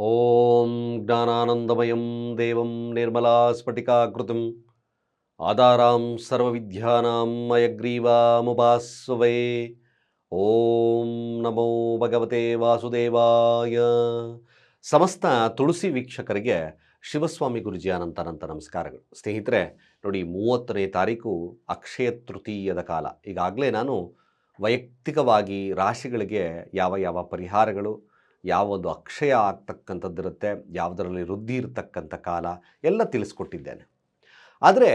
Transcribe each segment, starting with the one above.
ಓಂ ಜ್ಞಾನಾನಂದಮಯಂ ದೇವಂ ನಿರ್ಮಲಾಸ್ಫಟಿಕಾಕೃತಿಂ ಆಧಾರಾಂ ಸರ್ವವಿದ್ಯಾನಾಂ ಮಯಗ್ರೀವಾಮುಪಾಸ್ವೇ ಓಂ ನಮೋ ಭಗವತೆ ವಾಸುದೇವಾಯ ಸಮಸ್ತ ತುಳಸಿ ವೀಕ್ಷಕರಿಗೆ ಶಿವಸ್ವಾಮಿ ಗುರುಜಿ ಅನಂತ ಅನಂತ ನಮಸ್ಕಾರಗಳು. ಸ್ನೇಹಿತರೆ, ನೋಡಿ ಮೂವತ್ತನೇ ತಾರೀಕು ಅಕ್ಷಯ ತೃತೀಯದ ಕಾಲ. ಈಗಾಗಲೇ ನಾನು ವೈಯಕ್ತಿಕವಾಗಿ ರಾಶಿಗಳಿಗೆ ಯಾವ ಯಾವ ಪರಿಹಾರಗಳು ಯಾವೊಂದು ಅಕ್ಷಯ ಆಗ್ತಕ್ಕಂಥದ್ದಿರುತ್ತೆ, ಯಾವುದರಲ್ಲಿ ವೃದ್ಧಿ ಇರತಕ್ಕಂಥ ಕಾಲ, ಎಲ್ಲ ತಿಳಿಸ್ಕೊಟ್ಟಿದ್ದೇನೆ. ಆದರೆ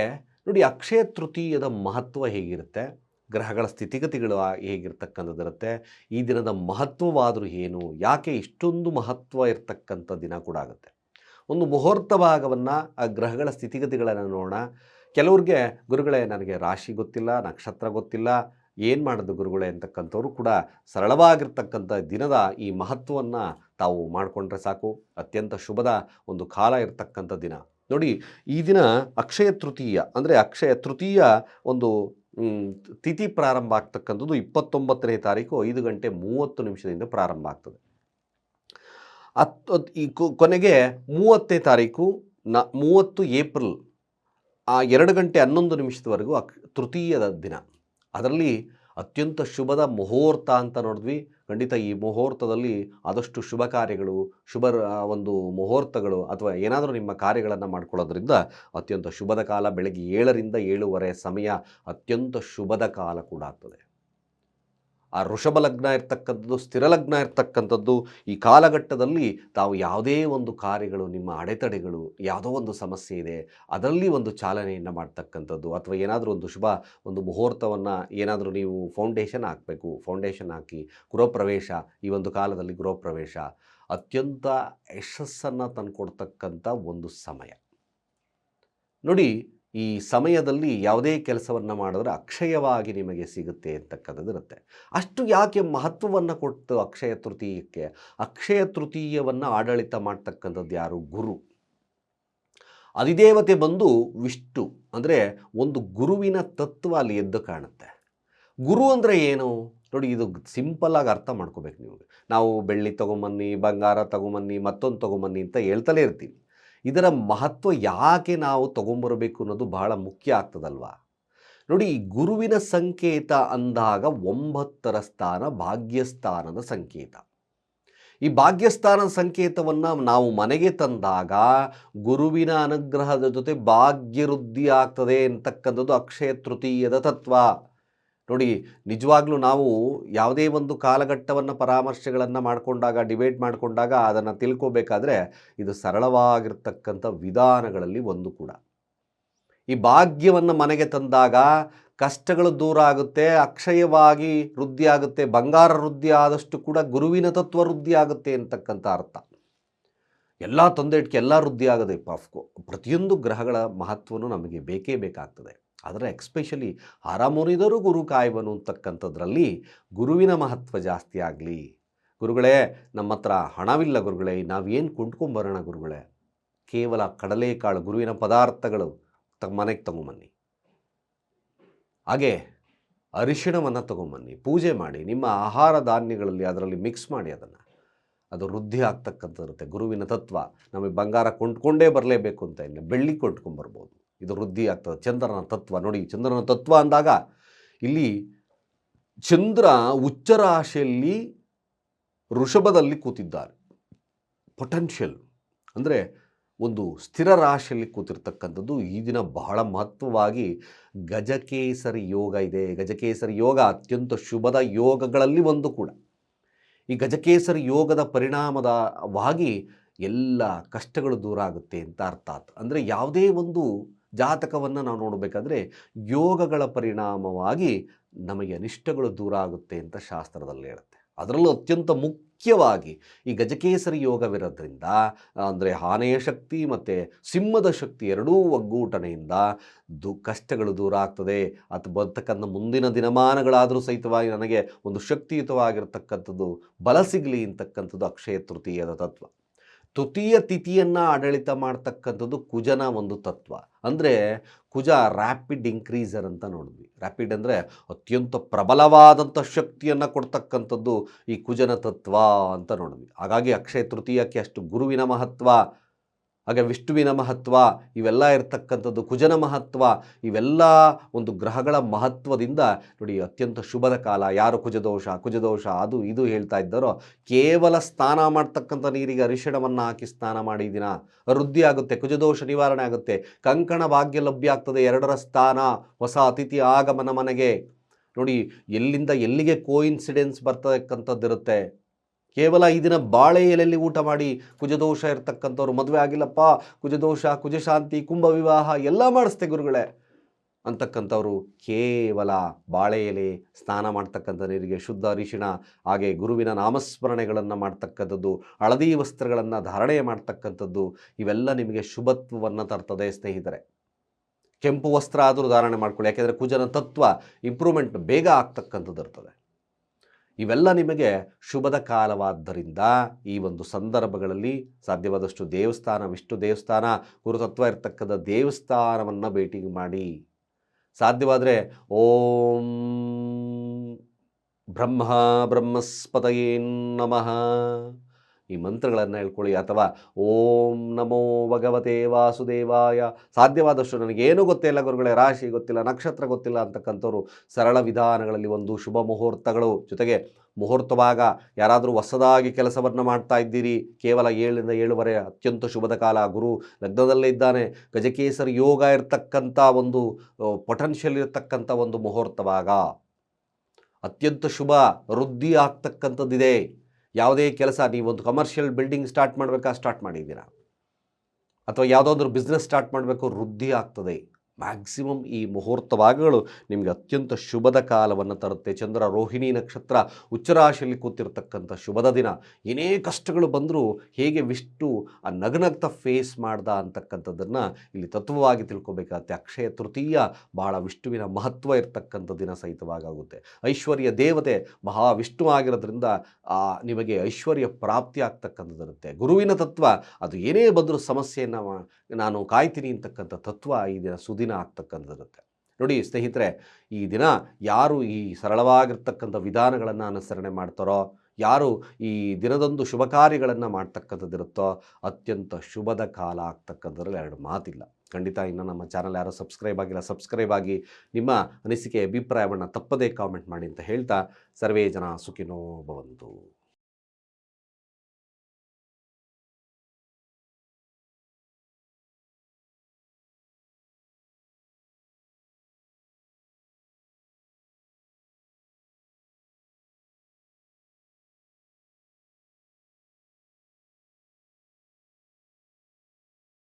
ನೋಡಿ, ಅಕ್ಷಯ ತೃತೀಯದ ಮಹತ್ವ ಹೇಗಿರುತ್ತೆ? ಗ್ರಹಗಳ ಸ್ಥಿತಿಗತಿಗಳು ಹೇಗಿರ್ತಕ್ಕಂಥದ್ದಿರುತ್ತೆ? ಈ ದಿನದ ಮಹತ್ವವಾದರೂ ಏನು? ಯಾಕೆ ಇಷ್ಟೊಂದು ಮಹತ್ವ ಇರತಕ್ಕಂಥ ದಿನ ಕೂಡ ಆಗುತ್ತೆ? ಒಂದು ಮುಹೂರ್ತ ಭಾಗವನ್ನು, ಆ ಗ್ರಹಗಳ ಸ್ಥಿತಿಗತಿಗಳನ್ನು ನೋಡೋಣ. ಕೆಲವ್ರಿಗೆ ಗುರುಗಳೇ, ನನಗೆ ರಾಶಿ ಗೊತ್ತಿಲ್ಲ, ನಕ್ಷತ್ರ ಗೊತ್ತಿಲ್ಲ ಏನು ಮಾಡೋದು ಗುರುಗಳೇ ಅಂತಕ್ಕಂಥವ್ರು ಕೂಡ ಸರಳವಾಗಿರ್ತಕ್ಕಂಥ ದಿನದ ಈ ಮಹತ್ವವನ್ನು ತಾವು ಮಾಡಿಕೊಂಡ್ರೆ ಸಾಕು. ಅತ್ಯಂತ ಶುಭದ ಒಂದು ಕಾಲ ಇರತಕ್ಕಂಥ ದಿನ. ನೋಡಿ, ಈ ದಿನ ಅಕ್ಷಯ ತೃತೀಯ, ಅಂದರೆ ಅಕ್ಷಯ ತೃತೀಯ ಒಂದು ತಿಥಿ ಪ್ರಾರಂಭ ಆಗ್ತಕ್ಕಂಥದ್ದು ಇಪ್ಪತ್ತೊಂಬತ್ತನೇ ತಾರೀಕು ಐದು ಗಂಟೆ ಮೂವತ್ತು ನಿಮಿಷದಿಂದ ಪ್ರಾರಂಭ ಆಗ್ತದೆ. ಹತ್ತು ಈ ಕೊನೆಗೆ ಮೂವತ್ತನೇ ತಾರೀಕು ನ, ಮೂವತ್ತು ಏಪ್ರಿಲ್, ಆ ಎರಡು ಗಂಟೆ ಹನ್ನೊಂದು ನಿಮಿಷದವರೆಗೂ ಅಕ್, ತೃತೀಯದ ದಿನ. ಅದರಲ್ಲಿ ಅತ್ಯಂತ ಶುಭದ ಮುಹೂರ್ತ ಅಂತ ನೋಡಿದ್ವಿ. ಖಂಡಿತ ಈ ಮುಹೂರ್ತದಲ್ಲಿ ಆದಷ್ಟು ಶುಭ ಕಾರ್ಯಗಳು, ಶುಭ ಒಂದು ಮುಹೂರ್ತಗಳು ಅಥವಾ ಏನಾದರೂ ನಿಮ್ಮ ಕಾರ್ಯಗಳನ್ನು ಮಾಡ್ಕೊಳ್ಳೋದ್ರಿಂದ ಅತ್ಯಂತ ಶುಭದ ಕಾಲ ಬೆಳಗ್ಗೆ ಏಳರಿಂದ ಏಳುವರೆ ಸಮಯ ಅತ್ಯಂತ ಶುಭದ ಕಾಲ ಕೂಡ ಆಗ್ತದೆ. ಆ ವೃಷಭ ಲಗ್ನ ಇರ್ತಕ್ಕಂಥದ್ದು, ಸ್ಥಿರ ಲಗ್ನ ಇರ್ತಕ್ಕಂಥದ್ದು, ಈ ಕಾಲಘಟ್ಟದಲ್ಲಿ ತಾವು ಯಾವುದೇ ಒಂದು ಕಾರ್ಯಗಳು, ನಿಮ್ಮ ಅಡೆತಡೆಗಳು, ಯಾವುದೋ ಒಂದು ಸಮಸ್ಯೆ ಇದೆ, ಅದರಲ್ಲಿ ಒಂದು ಚಾಲನೆಯನ್ನು ಮಾಡ್ತಕ್ಕಂಥದ್ದು ಅಥವಾ ಏನಾದರೂ ಒಂದು ಶುಭ, ಒಂದು ಮುಹೂರ್ತವನ್ನು ಏನಾದರೂ ನೀವು ಫೌಂಡೇಶನ್ ಹಾಕಬೇಕು, ಫೌಂಡೇಶನ್ ಹಾಕಿ ಗೃಹಪ್ರವೇಶ, ಈ ಒಂದು ಕಾಲದಲ್ಲಿ ಗೃಹಪ್ರವೇಶ, ಅತ್ಯಂತ ಯಶಸ್ಸನ್ನು ತಂದುಕೊಡ್ತಕ್ಕಂಥ ಒಂದು ಸಮಯ. ನೋಡಿ ಈ ಸಮಯದಲ್ಲಿ ಯಾವುದೇ ಕೆಲಸವನ್ನು ಮಾಡಿದ್ರೆ ಅಕ್ಷಯವಾಗಿ ನಿಮಗೆ ಸಿಗುತ್ತೆ ಅಂತಕ್ಕಂಥದ್ದು ಇರುತ್ತೆ. ಅಷ್ಟು ಯಾಕೆ ಮಹತ್ವವನ್ನು ಕೊಟ್ಟು ಅಕ್ಷಯ ತೃತೀಯಕ್ಕೆ? ಅಕ್ಷಯ ತೃತೀಯವನ್ನು ಆಡಳಿತ ಮಾಡ್ತಕ್ಕಂಥದ್ದು ಯಾರು? ಗುರು. ಅಧಿದೇವತೆ ಬಂದು ವಿಷ್ಣು, ಅಂದರೆ ಒಂದು ಗುರುವಿನ ತತ್ವ ಅಲ್ಲಿ ಎದ್ದು ಕಾಣುತ್ತೆ. ಗುರು ಅಂದರೆ ಏನು? ನೋಡಿ, ಇದು ಸಿಂಪಲ್ ಆಗಿ ಅರ್ಥ ಮಾಡ್ಕೋಬೇಕು ನೀವು ನಾವು ಬೆಳ್ಳಿ ತಗೊಂಬನ್ನಿ, ಬಂಗಾರ ತಗೊಂಬನ್ನಿ, ಮತ್ತೊಂದು ತಗೊಂಬನ್ನಿ ಅಂತ ಹೇಳ್ತಲೇ ಇರ್ತೀವಿ. ಇದರ ಮಹತ್ವ ಯಾಕೆ ನಾವು ತಗೊಂಬರಬೇಕು ಅನ್ನೋದು ಬಹಳ ಮುಖ್ಯ ಆಗ್ತದಲ್ವಾ? ನೋಡಿ ಗುರುವಿನ ಸಂಕೇತ ಅಂದಾಗ ಒಂಬತ್ತರ ಸ್ಥಾನ ಭಾಗ್ಯಸ್ಥಾನದ ಸಂಕೇತ. ಈ ಭಾಗ್ಯಸ್ಥಾನದ ಸಂಕೇತವನ್ನು ನಾವು ಮನೆಗೆ ತಂದಾಗ ಗುರುವಿನ ಅನುಗ್ರಹದ ಜೊತೆ ಭಾಗ್ಯವೃದ್ಧಿ ಆಗ್ತದೆ ಅಂತಕ್ಕಂಥದ್ದು ಅಕ್ಷಯ ತೃತೀಯದ ತತ್ವ. ನೋಡಿ, ನಿಜವಾಗ್ಲೂ ನಾವು ಯಾವುದೇ ಒಂದು ಕಾಲಘಟ್ಟವನ್ನು ಪರಾಮರ್ಶೆಗಳನ್ನು ಮಾಡಿಕೊಂಡಾಗ, ಡಿಬೇಟ್ ಮಾಡಿಕೊಂಡಾಗ ಅದನ್ನು ತಿಳ್ಕೋಬೇಕಾದ್ರೆ ಇದು ಸರಳವಾಗಿರ್ತಕ್ಕಂಥ ವಿಧಾನಗಳಲ್ಲಿ ಒಂದು ಕೂಡ. ಈ ಭಾಗ್ಯವನ್ನು ಮನೆಗೆ ತಂದಾಗ ಕಷ್ಟಗಳು ದೂರ ಆಗುತ್ತೆ, ಅಕ್ಷಯವಾಗಿ ವೃದ್ಧಿ ಆಗುತ್ತೆ, ಬಂಗಾರ ವೃದ್ಧಿ ಆದಷ್ಟು ಕೂಡ ಗುರುವಿನ ತತ್ವ ವೃದ್ಧಿ ಆಗುತ್ತೆ ಅಂತಕ್ಕಂಥ ಅರ್ಥ. ಎಲ್ಲ ತೊಂದೆ ಇಟ್ಕೆ ಎಲ್ಲ ವೃದ್ಧಿ ಆಗದೆ ಪಾಫ್ಕೋ ಪ್ರತಿಯೊಂದು ಗ್ರಹಗಳ ಮಹತ್ವನೂ ನಮಗೆ ಬೇಕೇ ಬೇಕಾಗ್ತದೆ. ಆದರೆ ಎಕ್ಸ್ಪೆಷಲಿ ಹರಮುರಿದರೂ ಗುರು ಕಾಯುವನು ಅಂತಕ್ಕಂಥದ್ರಲ್ಲಿ ಗುರುವಿನ ಮಹತ್ವ ಜಾಸ್ತಿ ಆಗಲಿ. ಗುರುಗಳೇ ನಮ್ಮ ಹತ್ರ ಹಣವಿಲ್ಲ ಗುರುಗಳೇ, ನಾವೇನು ಕೊಂಡ್ಕೊಂಬರೋಣ ಗುರುಗಳೇ? ಕೇವಲ ಕಡಲೆಕಾಳು ಗುರುವಿನ ಪದಾರ್ಥಗಳು. ತ ಮನೆಗೆ ತಗೊಂಬನ್ನಿ. ಹಾಗೆ ಅರಿಶಿಣವನ್ನು ತಗೊಂಬನ್ನಿ. ಪೂಜೆ ಮಾಡಿ, ನಿಮ್ಮ ಆಹಾರ ಧಾನ್ಯಗಳಲ್ಲಿ ಅದರಲ್ಲಿ ಮಿಕ್ಸ್ ಮಾಡಿ ಅದನ್ನು. ಅದು ವೃದ್ಧಿ ಆಗ್ತಕ್ಕಂಥದ್ದಿರುತ್ತೆ ಗುರುವಿನ ತತ್ವ. ನಮಗೆ ಬಂಗಾರ ಕೊಂಡ್ಕೊಂಡೇ ಬರಲೇಬೇಕು ಅಂತ ಇಲ್ಲ, ಬೆಳ್ಳಿ ಕೊಂಡ್ಕೊಂಬರ್ಬೋದು. ಇದು ವೃದ್ಧಿ ಆಗ್ತದೆ ಚಂದ್ರನ ತತ್ವ. ನೋಡಿ, ಚಂದ್ರನ ತತ್ವ ಅಂದಾಗ ಇಲ್ಲಿ ಚಂದ್ರ ಉಚ್ಚ ರಾಶಿಯಲ್ಲಿ ವೃಷಭದಲ್ಲಿ ಕೂತಿದ್ದಾರೆ. ಪೊಟೆನ್ಷಿಯಲ್ ಅಂದರೆ ಒಂದು ಸ್ಥಿರ ರಾಶಿಯಲ್ಲಿ ಕೂತಿರ್ತಕ್ಕಂಥದ್ದು ಈ ದಿನ ಬಹಳ ಮಹತ್ವವಾಗಿ ಗಜಕೇಸರಿ ಯೋಗ ಇದೆ. ಗಜಕೇಸರಿ ಯೋಗ ಅತ್ಯಂತ ಶುಭದ ಯೋಗಗಳಲ್ಲಿ ಒಂದು ಕೂಡ. ಈ ಗಜಕೇಸರಿ ಯೋಗದ ಪರಿಣಾಮದವಾಗಿ ಎಲ್ಲ ಕಷ್ಟಗಳು ದೂರ ಆಗುತ್ತೆ ಅಂತ ಅರ್ಥ ಅಂದರೆ ಯಾವುದೇ ಒಂದು ಜಾತಕವನ್ನು ನಾವು ನೋಡಬೇಕಾದ್ರೆ ಯೋಗಗಳ ಪರಿಣಾಮವಾಗಿ ನಮಗೆ ಅನಿಷ್ಟಗಳು ದೂರ ಆಗುತ್ತೆ ಅಂತ ಶಾಸ್ತ್ರದಲ್ಲಿ ಹೇಳುತ್ತೆ. ಅದರಲ್ಲೂ ಅತ್ಯಂತ ಮುಖ್ಯವಾಗಿ ಈ ಗಜಕೇಸರಿ ಯೋಗವಿರೋದ್ರಿಂದ, ಅಂದರೆ ಆನೆಯ ಶಕ್ತಿ ಮತ್ತು ಸಿಂಹದ ಶಕ್ತಿ ಎರಡೂ ಒಗ್ಗೂಟನೆಯಿಂದ ದು ಕಷ್ಟಗಳು ದೂರ ಆಗ್ತದೆ. ಅದು ಬರ್ತಕ್ಕಂಥ ಮುಂದಿನ ದಿನಮಾನಗಳಾದರೂ ಸಹಿತವಾಗಿ ನನಗೆ ಒಂದು ಶಕ್ತಿಯುತವಾಗಿರ್ತಕ್ಕಂಥದ್ದು, ಬಲ ಸಿಗಲಿ ಅಂತಕ್ಕಂಥದ್ದು ಅಕ್ಷಯ ತೃತೀಯದ ತತ್ವ. ತೃತೀಯ ತಿಥಿಯನ್ನು ಆಡಳಿತ ಮಾಡ್ತಕ್ಕಂಥದ್ದು ಕುಜನ ಒಂದು ತತ್ವ. ಅಂದರೆ ಕುಜ ರ್ಯಾಪಿಡ್ ಇನ್ಕ್ರೀಸರ್ ಅಂತ ನೋಡಿದ್ವಿ. ರ್ಯಾಪಿಡ್ ಅಂದರೆ ಅತ್ಯಂತ ಪ್ರಬಲವಾದಂಥ ಶಕ್ತಿಯನ್ನು ಕೊಡ್ತಕ್ಕಂಥದ್ದು ಈ ಕುಜನ ತತ್ವ ಅಂತ ನೋಡಿದ್ವಿ. ಹಾಗಾಗಿ ಅಕ್ಷಯ ತೃತೀಯಕ್ಕೆ ಅಷ್ಟು ಗುರುವಿನ ಮಹತ್ವ ಹಾಗೆ ವಿಷ್ಣುವಿನ ಮಹತ್ವ, ಇವೆಲ್ಲ ಇರತಕ್ಕಂಥದ್ದು ಕುಜನ ಮಹತ್ವ, ಇವೆಲ್ಲ ಒಂದು ಗ್ರಹಗಳ ಮಹತ್ವದಿಂದ ನೋಡಿ ಅತ್ಯಂತ ಶುಭದ ಕಾಲ. ಯಾರು ಕುಜದೋಷ ಕುಜದೋಷ ಅದು ಇದು ಹೇಳ್ತಾ ಇದ್ದಾರೋ, ಕೇವಲ ಸ್ನಾನ ಮಾಡ್ತಕ್ಕಂಥ ನೀರಿಗೆ ಅರಿಶಿಣವನ್ನು ಹಾಕಿ ಸ್ನಾನ ಮಾಡಿದಿನ ವೃದ್ಧಿ ಆಗುತ್ತೆ, ಕುಜದೋಷ ನಿವಾರಣೆ ಆಗುತ್ತೆ. ಕಂಕಣ ಭಾಗ್ಯ ಲಭ್ಯ ಆಗ್ತದೆ ಎರಡರ ಸ್ಥಾನ, ಹೊಸ ಅತಿಥಿ ಆಗಮನ ಮನೆಗೆ. ನೋಡಿ ಎಲ್ಲಿಂದ ಎಲ್ಲಿಗೆ ಕೋಇನ್ಸಿಡೆನ್ಸ್ ಬರ್ತಕ್ಕಂಥದ್ದಿರುತ್ತೆ? ಕೇವಲ ಈ ದಿನ ಬಾಳೆ ಎಲೆಯಲ್ಲಿ ಊಟ ಮಾಡಿ ಕುಜದೋಷ ಇರ್ತಕ್ಕಂಥವ್ರು ಮದುವೆ ಆಗಿಲ್ಲಪ್ಪ, ಕುಜದೋಷ, ಕುಜಶಾಂತಿ ಕುಂಭ ವಿವಾಹ ಎಲ್ಲ ಮಾಡಿಸ್ತೆ ಗುರುಗಳೇ ಅಂತಕ್ಕಂಥವ್ರು ಕೇವಲ ಬಾಳೆ ಎಲೆ ಸ್ನಾನ ಮಾಡ್ತಕ್ಕಂಥ ನೀರಿಗೆ ಶುದ್ಧ ಅರಿಶಿಣ, ಹಾಗೆ ಗುರುವಿನ ನಾಮಸ್ಮರಣೆಗಳನ್ನು ಮಾಡ್ತಕ್ಕಂಥದ್ದು, ಹಳದಿ ವಸ್ತ್ರಗಳನ್ನು ಧಾರಣೆ ಮಾಡ್ತಕ್ಕಂಥದ್ದು, ಇವೆಲ್ಲ ನಿಮಗೆ ಶುಭತ್ವವನ್ನು ತರ್ತದೆ ಸ್ನೇಹಿತರೆ. ಕೆಂಪು ವಸ್ತ್ರ ಆದರೂ ಧಾರಣೆ ಮಾಡ್ಕೊಳ್ಳಿ, ಯಾಕೆಂದರೆ ಕುಜನ ತತ್ವ ಇಂಪ್ರೂವ್ಮೆಂಟ್ ಬೇಗ ಆಗ್ತಕ್ಕಂಥದ್ದು ಇರ್ತದೆ. ಇವೆಲ್ಲ ನಿಮಗೆ ಶುಭದ ಕಾಲವಾದ್ದರಿಂದ ಈ ಒಂದು ಸಂದರ್ಭಗಳಲ್ಲಿ ಸಾಧ್ಯವಾದಷ್ಟು ದೇವಸ್ಥಾನ, ವಿಷ್ಣು ದೇವಸ್ಥಾನ, ಗುರುತತ್ವ ಇರತಕ್ಕಂಥ ದೇವಸ್ಥಾನವನ್ನು ಭೇಟಿ ಮಾಡಿ. ಸಾಧ್ಯವಾದರೆ ಓಂ ಬ್ರಹ್ಮ ಬ್ರಹ್ಮಸ್ಪತಯೇ ನಮಃ. ಈ ಮಂತ್ರಗಳನ್ನು ಹೇಳ್ಕೊಳ್ಳಿ. ಅಥವಾ ಓಂ ನಮೋ ಭಗವತೆ ವಾಸುದೇವಾಯ. ಸಾಧ್ಯವಾದಷ್ಟು ನನಗೇನೂ ಗೊತ್ತಿಲ್ಲ ಗುರುಗಳೇ, ರಾಶಿ ಗೊತ್ತಿಲ್ಲ, ನಕ್ಷತ್ರ ಗೊತ್ತಿಲ್ಲ ಅಂತಕ್ಕಂಥವ್ರು ಸರಳ ವಿಧಾನಗಳಲ್ಲಿ ಒಂದು ಶುಭ ಮುಹೂರ್ತಗಳು. ಜೊತೆಗೆ ಮುಹೂರ್ತವಾಗ ಯಾರಾದರೂ ಹೊಸದಾಗಿ ಕೆಲಸವನ್ನು ಮಾಡ್ತಾ ಇದ್ದೀರಿ, ಕೇವಲ ಏಳರಿಂದ ಏಳುವರೆ ಅತ್ಯಂತ ಶುಭದ ಕಾಲ. ಗುರು ಲಗ್ನದಲ್ಲೇ ಇದ್ದಾನೆ. ಗಜಕೇಸರಿ ಯೋಗ ಇರತಕ್ಕಂಥ ಒಂದು ಪೊಟೆನ್ಷಿಯಲ್ ಇರತಕ್ಕಂಥ ಒಂದು ಮುಹೂರ್ತವಾಗ ಅತ್ಯಂತ ಶುಭ ವೃದ್ಧಿ ಆಗ್ತಕ್ಕಂಥದ್ದಿದೆ. ಯಾವುದೇ ಕೆಲಸ ನೀವೊಂದು ಕಮರ್ಷಿಯಲ್ ಬಿಲ್ಡಿಂಗ್ ಸ್ಟಾರ್ಟ್ ಮಾಡಬೇಕಾ ಸ್ಟಾರ್ಟ್ ಮಾಡಿದ್ದೀರಾ? ಅಥವಾ ಯಾವುದಾದ್ರೂ ಬಿಸ್ನೆಸ್ ಸ್ಟಾರ್ಟ್ ಮಾಡಬೇಕು, ವೃದ್ಧಿ ಆಗ್ತದೆ. ಮ್ಯಾಕ್ಸಿಮಮ್ ಈ ಮುಹೂರ್ತ ಭಾಗಗಳು ನಿಮಗೆ ಅತ್ಯಂತ ಶುಭದ ಕಾಲವನ್ನು ತರುತ್ತೆ. ಚಂದ್ರ, ರೋಹಿಣಿ ನಕ್ಷತ್ರ, ಉಚ್ಚರಾಶಿಯಲ್ಲಿ ಕೂತಿರ್ತಕ್ಕಂಥ ಶುಭದ ದಿನ. ಏನೇ ಕಷ್ಟಗಳು ಬಂದರೂ ಹೇಗೆ ವಿಷ್ಣು ಆ ನಗನಗ್ತ ಫೇಸ್ ಮಾಡ್ದ ಅಂತಕ್ಕಂಥದ್ದನ್ನು ಇಲ್ಲಿ ತತ್ವವಾಗಿ ತಿಳ್ಕೊಬೇಕಾಗತ್ತೆ. ಅಕ್ಷಯ ತೃತೀಯ ಬಹಳ ವಿಷ್ಣುವಿನ ಮಹತ್ವ ಇರತಕ್ಕಂಥ ದಿನ ಸಹಿತವಾಗುತ್ತೆ ಐಶ್ವರ್ಯ ದೇವತೆ ಮಹಾವಿಷ್ಣು ಆಗಿರೋದ್ರಿಂದ ಆ ನಿಮಗೆ ಐಶ್ವರ್ಯ ಪ್ರಾಪ್ತಿ ಆಗ್ತಕ್ಕಂಥದ್ದಿರುತ್ತೆ. ಗುರುವಿನ ತತ್ವ, ಅದು ಏನೇ ಬಂದರೂ ಸಮಸ್ಯೆಯನ್ನು ನಾನು ಕಾಯ್ತೀನಿ ಅಂತಕ್ಕಂಥ ತತ್ವ ಈ ದಿನ ಸುದಿನ ಆಗ್ತಕ್ಕಂಥದ್ದಿರುತ್ತೆ ನೋಡಿ ಸ್ನೇಹಿತರೆ, ಈ ದಿನ ಯಾರು ಈ ಸರಳವಾಗಿರ್ತಕ್ಕಂಥ ವಿಧಾನಗಳನ್ನು ಅನುಸರಣೆ ಮಾಡ್ತಾರೋ, ಯಾರು ಈ ದಿನದೊಂದು ಶುಭ ಕಾರ್ಯಗಳನ್ನು ಮಾಡ್ತಕ್ಕಂಥದ್ದಿರುತ್ತೋ ಅತ್ಯಂತ ಶುಭದ ಕಾಲ ಆಗ್ತಕ್ಕಂಥದ್ರಲ್ಲಿ ಎರಡು ಮಾತಿಲ್ಲ. ಖಂಡಿತ ಇನ್ನು ನಮ್ಮ ಚಾನಲ್ ಯಾರೋ ಸಬ್ಸ್ಕ್ರೈಬ್ ಆಗಿಲ್ಲ, ಸಬ್ಸ್ಕ್ರೈಬ್ ಆಗಿ ನಿಮ್ಮ ಅನಿಸಿಕೆ, ಅಭಿಪ್ರಾಯವನ್ನು ತಪ್ಪದೇ ಕಾಮೆಂಟ್ ಮಾಡಿ ಅಂತ ಹೇಳ್ತಾ, ಸರ್ವೇ ಜನ ಸುಖಿನೋ ಭವಂತು.